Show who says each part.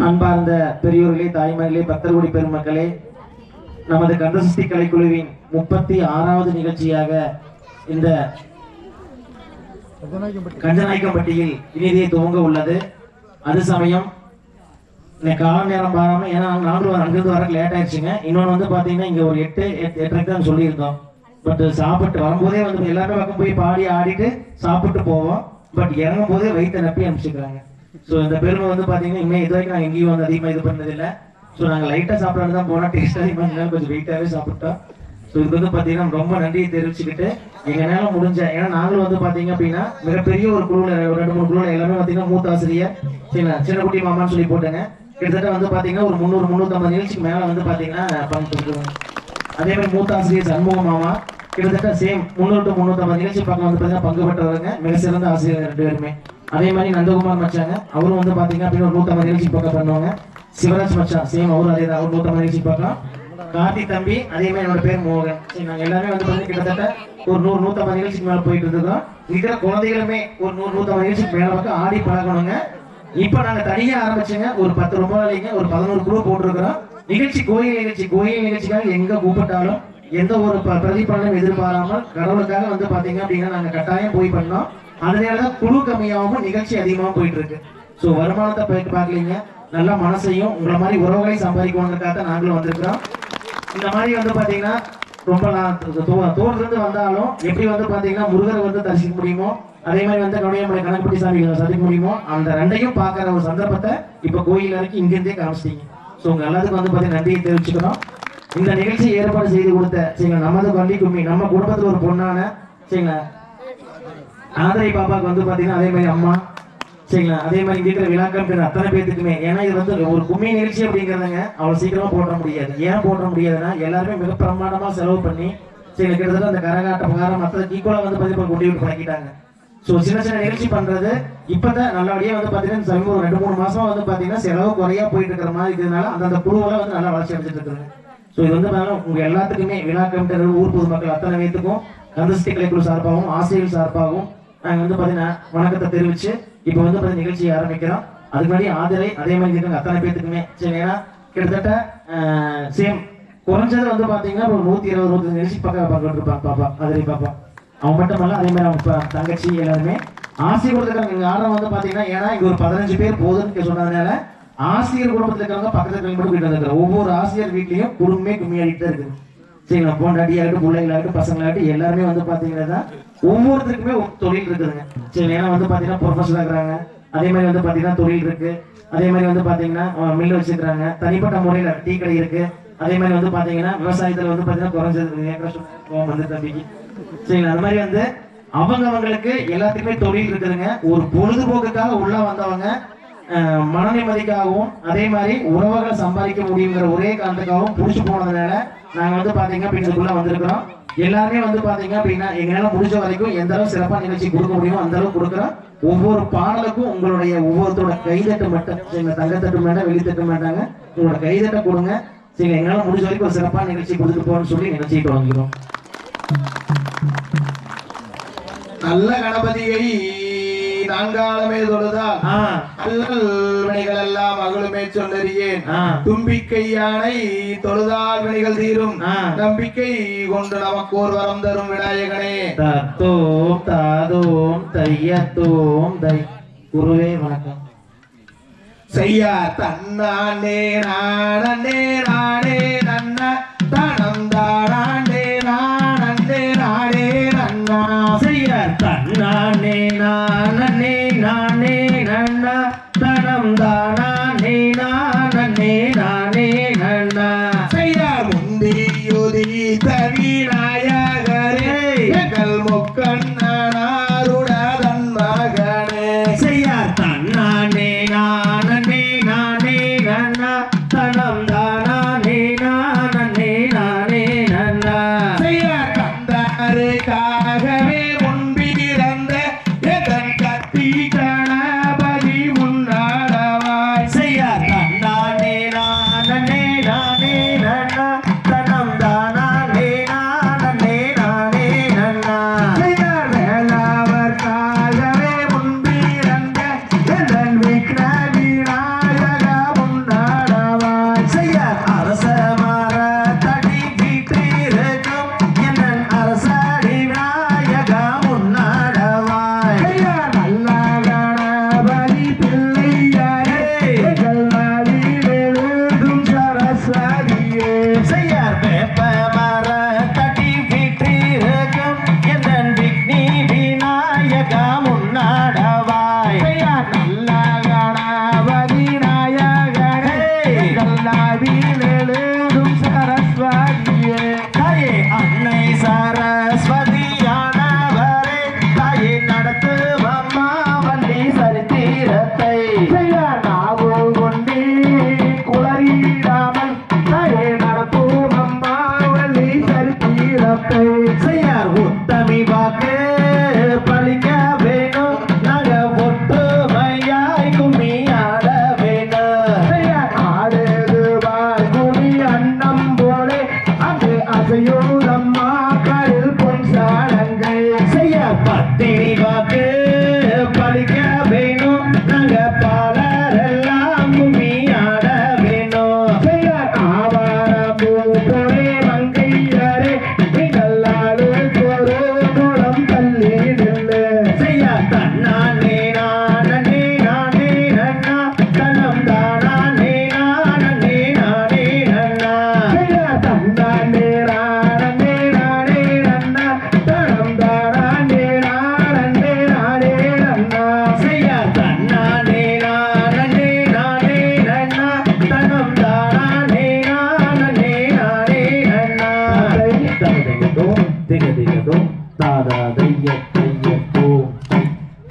Speaker 1: அன்பார்ந்த பெரியோர்களே தாய்மார்களே பக்தர்குடி பெருமக்களே நமது கந்தசக்தி கலைக்குழுவின் முப்பத்தி ஆறாவது நிகழ்ச்சியாக இந்த கஞ்சநாயக்கம்பட்டியில் இனிதே துவங்க உள்ளது. அது சமயம் இன்னைக்கு கால நேரம் பாராம ஏன்னா நாங்களும் அங்கிருந்து வர லேட் ஆயிடுச்சுங்க. இன்னொன்று வந்து பாத்தீங்கன்னா இங்க ஒரு எட்டு எட்டு- எட்டரைக்கு தான் சொல்லியிருந்தோம். பட் சாப்பிட்டு வரும்போதே வந்து எல்லாமே பக்கம் போய் பாடி ஆடிட்டு சாப்பிட்டு போவோம். பட் இறங்கும் போதே வயிற்று நப்பி அனுப்பிச்சுக்கிறாங்க. ஸோ இந்த பெருமை வந்து பார்த்தீங்கன்னா இனிமேல் இது வரைக்கும் நாங்கள் எங்கேயும் வந்து அதிகமாக இது பண்ணதில்லை. ஸோ நாங்கள் லைட்டாக சாப்பிட்றது தான் போனால் டேஸ்ட் அதிகமாக இருந்தாலும் கொஞ்சம் வெயிட்டாகவே சாப்பிட்டோம். ஸோ இது வந்து பார்த்தீங்கன்னா ரொம்ப நன்றியை தெரிவிச்சுக்கிட்டு எங்களால முடிஞ்ச ஏன்னா நாங்களும் வந்து பார்த்தீங்க அப்படின்னா மிகப்பெரிய ஒரு குழுவில் ஒரு ரெண்டு மூணு குழுவில் எல்லாமே பார்த்தீங்கன்னா மூத்த ஆசிரியர் சின்ன சின்ன குட்டி மாமான்னு சொல்லி போட்டேங்க. கிட்டத்தட்ட வந்து பார்த்தீங்கன்னா ஒரு முந்நூறு முந்நூற்றம்பது நிகழ்ச்சிக்கு மேலே வந்து பார்த்தீங்கன்னா பங்கு அதே மாதிரி மூத்த ஆசிரியர் சண்முக மாமா கிட்டத்தட்ட சேம் முந்நூறு டு முந்நூற்றம்பது நிகழ்ச்சி பக்கம் வந்து பார்த்தீங்கன்னா பங்கு பெற்றவங்க மிக சிறந்த ஆசிரியர் ரெண்டு பேருமே. அதே மாதிரி நந்தகுமார் மச்சாங்க அவரும் வந்து பார்த்தீங்க அப்படின்னு ஒரு நூற்றம்பது நிகழ்ச்சி பக்கம் பண்ணுவாங்க. சிவராஜ் மச்சான் சேம் அவரும் அதே தான் அவர் நூற்றம்பது நிகழ்ச்சி பார்க்கலாம் கார்த்தி தம்பி அதே மாதிரி என்னோட பேர் மோகன். சரி நாங்க எல்லாமே வந்து பார்த்தீங்கன்னா கிட்டத்தட்ட ஒரு நூறு நூற்றம்பது நிகழ்ச்சிக்கு மேலே போயிட்டு இருக்கோம் இருக்கிற குழந்தைகளுமே ஒரு நூறு நூற்றம்பது நிகழ்ச்சிக்கு மேலே பக்கம் ஆடி பழகணுங்க. இப்ப நாங்க தனியா ஆரம்பிச்சுங்க ஒரு பத்து ரூபாய்க்கு ஒரு பதினோரு குழு போட்டிருக்கிறோம். நிகழ்ச்சி கோயில் நிகழ்ச்சி கோயில் நிகழ்ச்சிக்காக எங்க கூப்பிட்டாலும் எந்த ஒரு பிரதிபலனும் எதிர்பாராமல் கடவுளுக்காக வந்து பாத்தீங்க அப்படின்னா நாங்க கட்டாயம் போய் பண்ணோம். அதனாலதான் குழு கம்மியாகவும் நிகழ்ச்சி அதிகமாக போயிட்டு இருக்கு ஸோ வருமானத்தை போயிட்டு பார்க்கலீங்க. நல்ல மனசையும் உங்களை மாதிரி உறவுகளை சம்பாதிக்கணுன்றதுக்காக தான் நாங்களும் வந்திருக்கிறோம். இந்த மாதிரி வந்து பார்த்தீங்கன்னா ரொம்ப நான் தோல் வந்தாலும் எப்படி வந்து பார்த்தீங்கன்னா முருகரை வந்து தரிசிக்க முடியுமோ அதே மாதிரி வந்து கவுனியமலை கணக்குப்பட்டி சாமி சந்திக்க முடியுமோ அந்த ரெண்டையும் பார்க்கற ஒரு சந்தர்ப்பத்தை இப்போ கோயில் வரைக்கும் இங்கேருந்தே காமிச்சிட்டீங்க. ஸோ உங்கள் எல்லாத்துக்கும் வந்து பார்த்தீங்கன்னா நன்றியை தெரிவிச்சுக்கிறோம் இந்த நிகழ்ச்சி ஏற்பாடு செய்து கொடுத்த சரிங்களா நமது பள்ளி கும்மி நம்ம குடும்பத்தில் ஒரு பொண்ணான சரிங்களா ஆதரை பாப்பாவுக்கு வந்து பார்த்தீங்கன்னா அதே மாதிரி அம்மா சரிங்களா? அதே மாதிரி இங்க இருக்கிற விழாக்கள் பேர் அத்தனை பேர்த்துக்குமே ஏன்னா இது வந்து ஒரு கும்மி நிகழ்ச்சி அப்படிங்கிறதுங்க அவ்வளோ சீக்கிரமாக போட முடியாது. ஏன் போட முடியாதுன்னா எல்லாருமே மிக பிரமாண்டமாக செலவு பண்ணி சரி கிட்டத்தட்ட அந்த கரகாட்டம் காரம் மற்ற ஈக்குவலாக வந்து பாத்தீங்கன்னா கொண்டு விட்டு பழக்கிட்டாங்க. ஸோ சின்ன சின்ன நிகழ்ச்சி பண்ணுறது இப்போ தான் நல்லபடியாக வந்து பார்த்தீங்கன்னா சமீபம் ஒரு ரெண்டு மூணு மாதமாக வந்து பார்த்தீங்கன்னா செலவு குறையா போயிட்டு இருக்கிற மாதிரி இருக்கிறதுனால அந்தந்த குழுவெல்லாம் வந்து நல்லா வளர்ச்சி அடைஞ்சிட்டு இருக்குங்க ஸோ இது வந்து பார்த்தீங்கன்னா உங்கள் எல்லாத்துக்குமே விழா கமிட்டர் ஊர் பொதுமக்கள் அத்தனை பேத்துக்கும் கந்தசக்தி கலைக்குழு சார்பாகவும் ஆசிரியர்கள் சார்பாகவும் நாங்கள் வந்து பார்த்தீங்கன்னா வணக்கத்தை தெரிவிச்சு இப்போ வந்து பார்த்தீங்கன்னா நிகழ்ச்சியை ஆரம்பிக்கிறோம். அதுக்கு முன்னாடி ஆதரை அதே மாதிரி இருக்காங்க அத்தனை பேர்த்துக்குமே சரி ஏன்னா கிட்டத்தட்ட சேம் குறைஞ்சது வந்து பார்த்தீங்கன்னா ஒரு நூற்றி இருபது நூற்றி நிகழ்ச்சி பக்கம் பார்க்க பாப்பா ஆதரை பாப்பா. அவன் மட்டும் அதே மாதிரி அவன் தங்கச்சி எல்லாருமே. ஆசிரியர் கொடுத்துருக்காங்க எங்கள் ஆர்டர் வந்து பார்த்தீங்கன்னா ஏன்னா இங்கே ஒரு பதினஞ்சு பேர் போதுன்னு சொன்னதுனால ஆசிரியர் குடும்பத்தில் இருக்கிறவங்க பக்கத்தில் இருக்கிறவங்க கூட வீட்டில் இருக்கிற ஒவ்வொரு ஆசிரியர் வீட்லையும் குடும்பமே கும்மியாடிட்டு தான் இருக்குது. சரிங்களா பொண்டாட்டியாகட்டும் பிள்ளைங்களாகட்டும் பசங்களாகட்டும் எல்லாருமே வந்து பார்த்தீங்கன்னா ஒவ்வொருத்தருக்குமே தொழில் இருக்குதுங்க. சரி ஏன்னா வந்து பார்த்தீங்கன்னா ப்ரொஃபஷனல் இருக்கிறாங்க. அதே மாதிரி வந்து பார்த்தீங்கன்னா தொழில் இருக்கு. அதே மாதிரி வந்து பார்த்தீங்கன்னா மில் வச்சிருக்காங்க தனிப்பட்ட முறையில் டீ கடை இருக்கு. அதே மாதிரி வந்து பார்த்தீங்கன்னா விவசாயத்தில் வந்து பார்த்தீங்கன்னா குறைஞ்சது. வந்து தம்பிக்கு. சரிங்களா? அது மாதிரி வந்து அவங்க அவங்களுக்கு எல்லாத்துக்குமே தொழில் இருக்குதுங்க. ஒரு பொழுதுபோக்குக்காக உள்ள வந்தவங்க மன நிம்மதிக்காகவும் அதே மாதிரி உறவுகளை சம்பாதிக்க முடியுங்கிற ஒரே காரணத்துக்காகவும் புடிச்சு போனதுனால நாங்க வந்து பாத்தீங்க அப்படி வந்திருக்கிறோம். எல்லாருமே வந்து பாத்தீங்க அப்படின்னா எங்களால முடிஞ்ச வரைக்கும் எந்த அளவு சிறப்பா நிகழ்ச்சி கொடுக்க முடியுமோ அந்த அளவுக்கு கொடுக்குறோம். ஒவ்வொரு பாடலுக்கும் உங்களுடைய ஒவ்வொருத்தரோட கைதட்டு மட்டும் சரிங்க தங்கத்தட்டு மேடம் வெளித்தட்டு மாட்டாங்க உங்களோட கைதட்ட கொடுங்க. சரி எங்களால முடிஞ்ச வரைக்கும் ஒரு சிறப்பான நிகழ்ச்சி கொடுத்துட்டு போகணும்னு சொல்லி நிகழ்ச்சியை வாங்கிக்கிறோம்.
Speaker 2: நல்ல கணபதியை நான்காலமே தொழுதால் அல்லல் வினைகள் எல்லாம் அகலுமே சொல்லறியேன் தும்பிக்கை யானை தொழுதால் வினைகள் தீரும். நம்பிக்கை கொண்டு நமக்கு ஒரு வரம் தரும் விநாயகனே.
Speaker 1: தத்தோம் தாதோம் தையத்தோம் தை குருவே வணக்கம்.
Speaker 2: செய்யா தன்னானே நானே நானே நன்ன தனம் தானே நானே நானே நன்னா.
Speaker 1: செய்யார் தன்னானே நானே vida. Happy